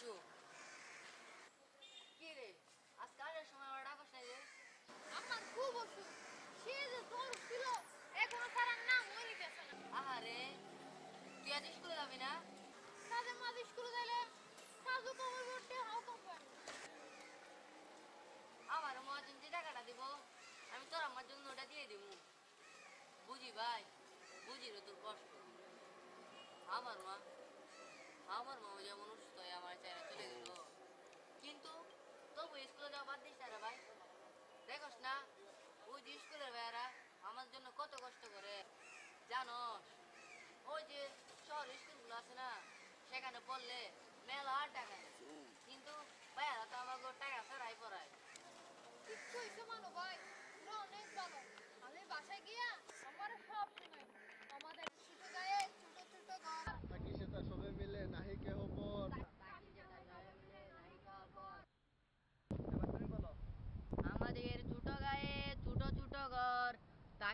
আসু। কি রে? আজ কাজের সময় আমার ডাকস নাই রে। আমার খুব অসুখ। সে যে তোর ছিল এখনও তার নাম মরে গেছে না। আহারে, তুই আজ স্কুলে যাবি না? মাঝে মাঝে স্কুলে গেলে কাজু কবর করতে হাও কম আমার মহাজন যে টাকাটা দিব, আমি তোর আমার জন্য ওটা দিয়ে দিব। বুঝি ভাই? বুঝি রে তোর কষ্ট। আমার মা আমার মা দেখোস না, ওই যে স্কুলের ভাইয়ারা আমার জন্য কত কষ্ট করে। জানোস, ওই যে শহর স্কুলগুলো আছে না, সেখানে পড়লে মেলা আর টাকা কিন্তু ভাইয়ারা তো আমাকে টাকা ছাড়াই পড়ায়। কিচ্ছু মানো ভাই অনেক ভালো আমি বাসায় গিয়া আমার সব শুনাই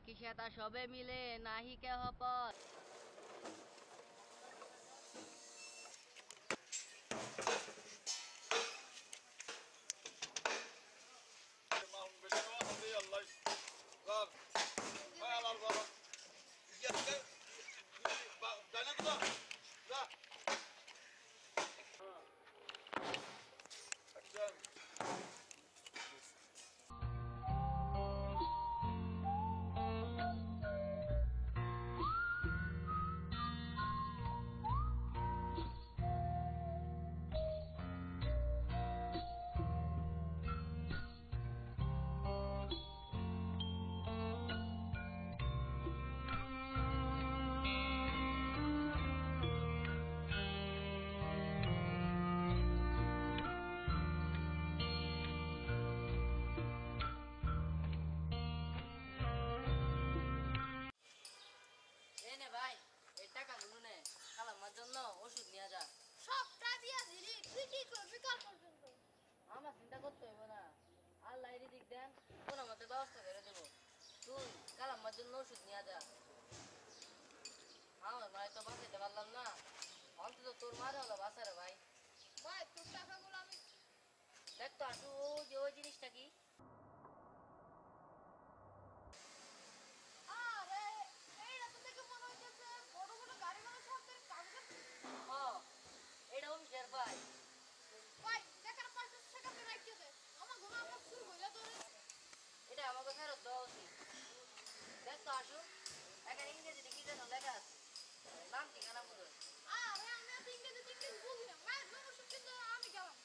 তাকি সেটা সবে মিলে নাহি কেহ পর আমার চিন্তা করতে হইব না। আল্লাহ এর দিক দেন কোন মতে ব্যবস্থা করে দেবো। তুই খালাম্মার জন্য ওষুধ নিয়ে যা। আমার মায়ের তো বাঁচাইতে পারলাম না। অন্তত তোর মারে হলো বাঁচারে ভাই। ভাই তোর টাকাগুলো আমি দেখ তো আসু ওই যে ওই জিনিসটা কি? এখানে ইংরেজিতে কি যেন লেখা আছে নাম ঠিকানা বলুন আরে আমি এত ইংরেজি টিংরেজি বুঝি না মায়ের জন্য ওষুধ কিন্তু আমি গেলাম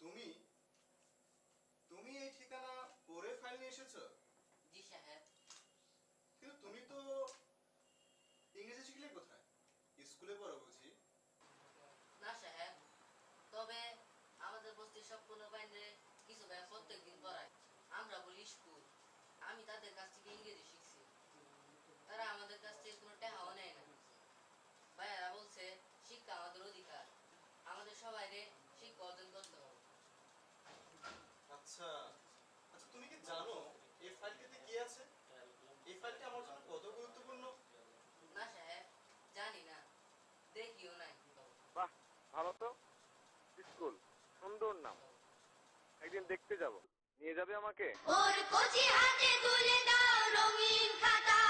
তুমি তুমি এই ঠিকানা পরে ফাইল নিয়ে এসেছ জি সাহেব কিন্তু তুমি তো ইংরেজি শিখলে কোথায় স্কুলে পড়ো বুঝি না সাহেব তবে বস্তির সব কিছু ভাই প্রত্যেকদিন পড়ায় আমরা বলি স্কুল। আমি তাদের কাছ থেকে ইংরেজি শিখছি তারা আমাদের কাছ থেকে কোনো টাকাও নেয় না ভাইয়ারা বলছে শিক্ষা আমাদের অধিকার আমাদের সবাই শিক্ষা অর্জন করতে হবে আচ্ছা আচ্ছা তুমি কি জানো এই ফাইলটিতে কি আছে এই ফাইলটি আমার জন্য কত গুরুত্বপূর্ণ না সাহেব জানি না দেখিও নাই বাহ ভালো তো স্কুল সুন্দর নাম? একদিন দেখতে যাব। নিয়ে যাবে আমাকে? ওর কচি হাতে তুলে দাও রঙিন খাতা।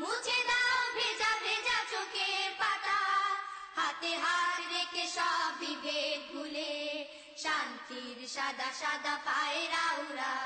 মুছে দাও ভেজা ভেজা চোখের পাতা। হাতে হাত রেখে সব বিভেদ ভুলে শান্তির সাদা সাদা পায়রা উড়া